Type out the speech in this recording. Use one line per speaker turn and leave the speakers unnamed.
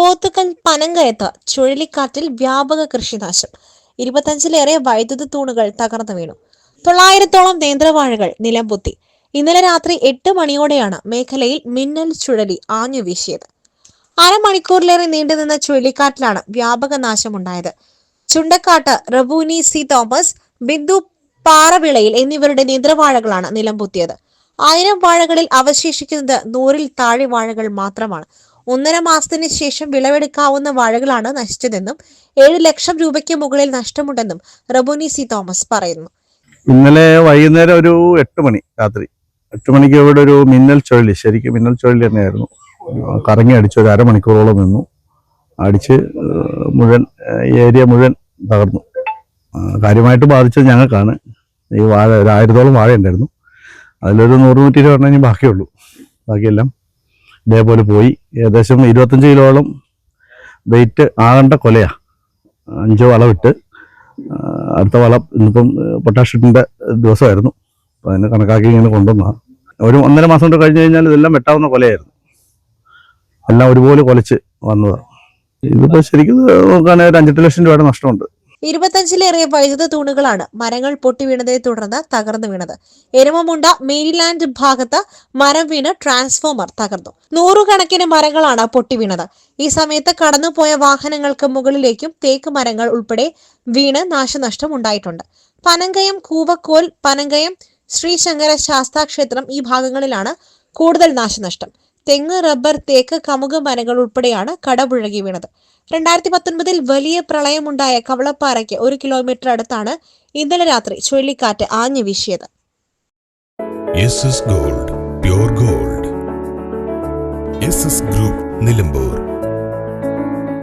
പോത്തുകൽ പനങ്കയത്ത് ചുഴലിക്കാറ്റിൽ വ്യാപക കൃഷിനാശം. ഇരുപത്തഞ്ചിലേറെ വൈദ്യുത തൂണുകൾ തകർന്നു വീണു. തൊള്ളായിരത്തോളം നേന്ത്രവാഴകൾ നിലംപൊത്തി ഇന്നലെ രാത്രി എട്ട് മണിയോടെയാണ് മേഖലയിൽ മിന്നൽ ചുഴലി ആഞ്ഞു വീശിയത്. അരമണിക്കൂറിലേറെ നീണ്ടുനിന്ന ചുഴലിക്കാറ്റിലാണ് വ്യാപക നാശമുണ്ടായത്. ചുണ്ടക്കാട്ട് റബൂനി സി. തോമസ് ബിന്ദു പാറവിളയിൽ എന്നിവരുടെ നേന്ത്രവാഴകളാണ് നിലംപൊത്തിയത് ആയിരം വാഴകളിൽ അവശേഷിക്കുന്നത് നൂറിൽ താഴെ വാഴകൾ മാത്രമാണ്. ഒന്നര മാസത്തിന് ശേഷം വിളവെടുക്കാവുന്ന വാഴകളാണ് നശിച്ചതെന്നും ഏഴ് ലക്ഷം രൂപയ്ക്ക് മുകളിൽ നഷ്ടമുണ്ടെന്നും റബോനി സി തോമസ് പറയുന്നു.
ഇന്നലെ വൈകുന്നേരം ഒരു എട്ട് മണി രാത്രി എട്ട് മണിക്ക് ഇവിടെ ഒരു മിന്നൽ ചുഴലി ശരിക്കും മിന്നൽ ചുഴലി തന്നെയായിരുന്നു. കറങ്ങി അടിച്ച് ഒരു അരമണിക്കൂറോളം നിന്നു. അടിച്ച് മുഴുവൻ ഏരിയ മുഴുവൻ തകർന്നു. കാര്യമായിട്ട് ബാധിച്ചത് ഞങ്ങൾക്കാണ്. ഈ വാഴ ഒരു ആയിരത്തോളം വാഴ ഉണ്ടായിരുന്നു. അതിലൊരു നൂറ് നൂറ്റി ഇരുപത് എണ്ണം ബാക്കിയുള്ളൂ. ബാക്കിയെല്ലാം ഇതേപോലെ പോയി. ഏകദേശം ഇരുപത്തഞ്ച് കിലോളം വെയിറ്റ് ആകേണ്ട കൊലയാ. അഞ്ച് വളമിട്ട് അടുത്ത വളം ഇന്നിപ്പം പൊട്ടാഷ്യത്തിന്റെ ദിവസമായിരുന്നു. അപ്പോൾ അതിനെ കണക്കാക്കി ഇങ്ങനെ കൊണ്ടുവന്ന. ഒരു ഒന്നര മാസം കൊണ്ട് കഴിഞ്ഞ് കഴിഞ്ഞാൽ ഇതെല്ലാം വെട്ടാവുന്ന കൊലയായിരുന്നു. എല്ലാം ഒരുപോലെ കൊലച്ച് വന്നതാണ് ഇതിപ്പോൾ ശരിക്കും നോക്കുകയാണെങ്കിൽ ഒരു അഞ്ചെട്ട് ലക്ഷം രൂപയുടെ നഷ്ടമുണ്ട്.
ഇരുപത്തഞ്ചിലേറെ വൈദ്യുത തൂണുകളാണ് മരങ്ങൾ പൊട്ടി വീണതിനെ തുടർന്ന് തകർന്നു വീണത്. എരുമമുണ്ട മേരിലാൻഡ് ഭാഗത്ത് മരം വീണ് ട്രാൻസ്ഫോമർ തകർന്നു. നൂറുകണക്കിന് മരങ്ങളാണ് പൊട്ടി വീണത്. ഈ സമയത്ത് കടന്നുപോയ വാഹനങ്ങൾക്ക് മുകളിലേക്കും തേക്ക് മരങ്ങൾ ഉൾപ്പെടെ വീണ് നാശനഷ്ടം ഉണ്ടായിട്ടുണ്ട്. പനങ്കയം കൂവക്കോൽ പനങ്കയം ശ്രീശങ്കര ശാസ്താ ക്ഷേത്രം ഈ ഭാഗങ്ങളിലാണ് കൂടുതൽ നാശനഷ്ടം. തെങ്ങ് റബ്ബർ തേക്ക് കമുക് മരങ്ങൾ ഉൾപ്പെടെയാണ് കടപുഴകി വീണത്. രണ്ടായിരത്തി പത്തൊൻപതിൽ വലിയ പ്രളയമുണ്ടായ കവളപ്പാറയ്ക്ക് ഒരു കിലോമീറ്റർ അടുത്താണ് ഇന്നലെ രാത്രി ചുഴലിക്കാറ്റ് ആഞ്ഞു വീശിയത്.
Gold Pure Gold Group Nilambur